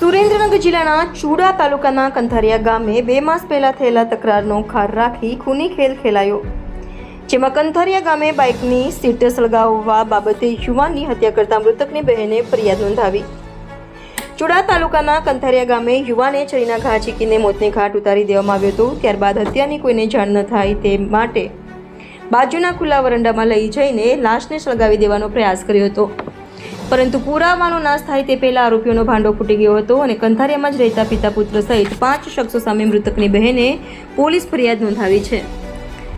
સુરેન્દ્રનગર જિલ્લાના ચુડા તાલુકાના કંથારિયા ગામે બે માસ પહેલા થયેલા તકરારનો ખાર રાખી ખૂની ખેલ ખેલાયો. જેમાં કંથારિયા ગામે બાઇકની સીટ સળગાવવા બાબતે યુવાનની હત્યા કરતા મૃતકની બહેને ફરિયાદ નોંધાવી. ચુડા તાલુકાના કંથારિયા ગામે યુવાને છરીના ઘા ચીકીને મોતને ઘાટ ઉતારી દેવામાં આવ્યો હતો. ત્યારબાદ હત્યાની કોઈને જાણ ન થાય તે માટે બાજુના ખુલ્લા વરંડામાં લઈ જઈને લાશને સળગાવી દેવાનો પ્રયાસ કર્યો હતો. પરંતુ પુરાવાનો નાશ થાય તે પહેલા આરોપીઓનો ભાંડો ફૂટી ગયો હતો અને કંથારિયામાં જ રહેતા પિતા પુત્ર સહિત પાંચ શખ્સો સામે મૃતકની બહેને પોલીસ ફરિયાદ નોંધાવી છે.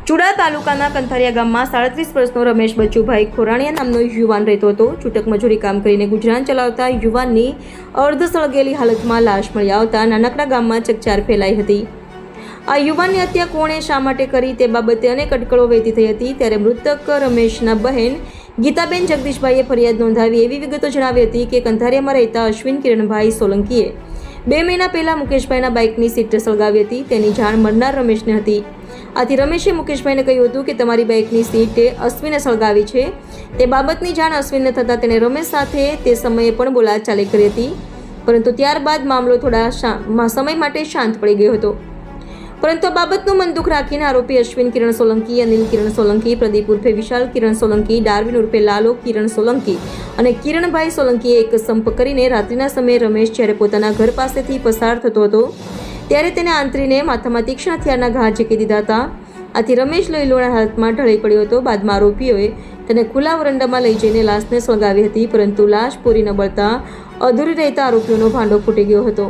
ચુડા તાલુકાના કંથારિયા ગામમાં સાડત્રીસ વર્ષનો રમેશ બચુભાઈ ખોરાણીયા નામનો યુવાન રહેતો હતો. છૂટક મજૂરી કામ કરીને ગુજરાન ચલાવતા યુવાનની અર્ધ સળગેલી હાલતમાં લાશ મળી આવતા નાનકડા ગામમાં ચકચાર ફેલાઈ હતી. આ યુવાનની હત્યા કોણે શા માટે કરી તે બાબતે અનેક અટકળો વહેતી થઈ હતી. ત્યારે મૃતક રમેશના બહેન ગીતાબેન જગદીશભાઈએ ફરિયાદ નોંધાવી એવી વિગતો જણાવી હતી કે કંધારિયામાં રહેતા અશ્વિન કિરણભાઈ સોલંકીએ બે મહિના પહેલાં મુકેશભાઈના બાઇકની સીટ સળગાવી હતી. તેની જાણ મળનાર રમેશને હતી. આથી રમેશે મુકેશભાઈને કહ્યું હતું કે તમારી બાઇકની સીટે અશ્વિને સળગાવી છે. તે બાબતની જાણ અશ્વિનને થતાં તેણે રમેશ સાથે તે સમયે પણ બોલાચાલી કરી હતી. પરંતુ ત્યારબાદ મામલો થોડા સમય માટે શાંત પડી ગયો હતો. પરંતુ આ બાબતનું મન દુઃખ રાખીને આરોપી અશ્વિન કિરણ સોલંકી, અનિલ કિરણ સોલંકી, પ્રદીપ ઉર્ફે વિશાલ કિરણ સોલંકી, ડાર્વિન ઉર્ફે લાલો કિરણ સોલંકી અને કિરણભાઈ સોલંકીએ એક સંપ કરીને રાત્રિના સમયે રમેશ જ્યારે પોતાના ઘર પાસેથી પસાર થતો હતો, ત્યારે તેને આંતરીને માથામાં તીક્ષ્ણ હથિયારના ઘા ઝીકી દીધા હતા. આથી રમેશ લોહીલોણા હાથમાં ઢળી પડ્યો હતો. બાદમાં આરોપીઓએ તેને ખુલ્લા વરંડામાં લઈ જઈને લાશને સળગાવી હતી, પરંતુ લાશ પૂરી ન બળતા અધૂરી રહેતા આરોપીઓનો ભાંડો ફૂટી ગયો હતો.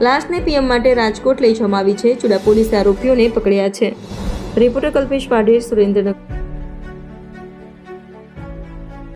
લાશને પીએમ માટે રાજકોટ લઈ જવામાં આવી છે. ચુડા પોલીસે આરોપીઓને પકડ્યા છે. રિપોર્ટર કલ્પેશ પાઢેર સુરેન્દ્રનગર.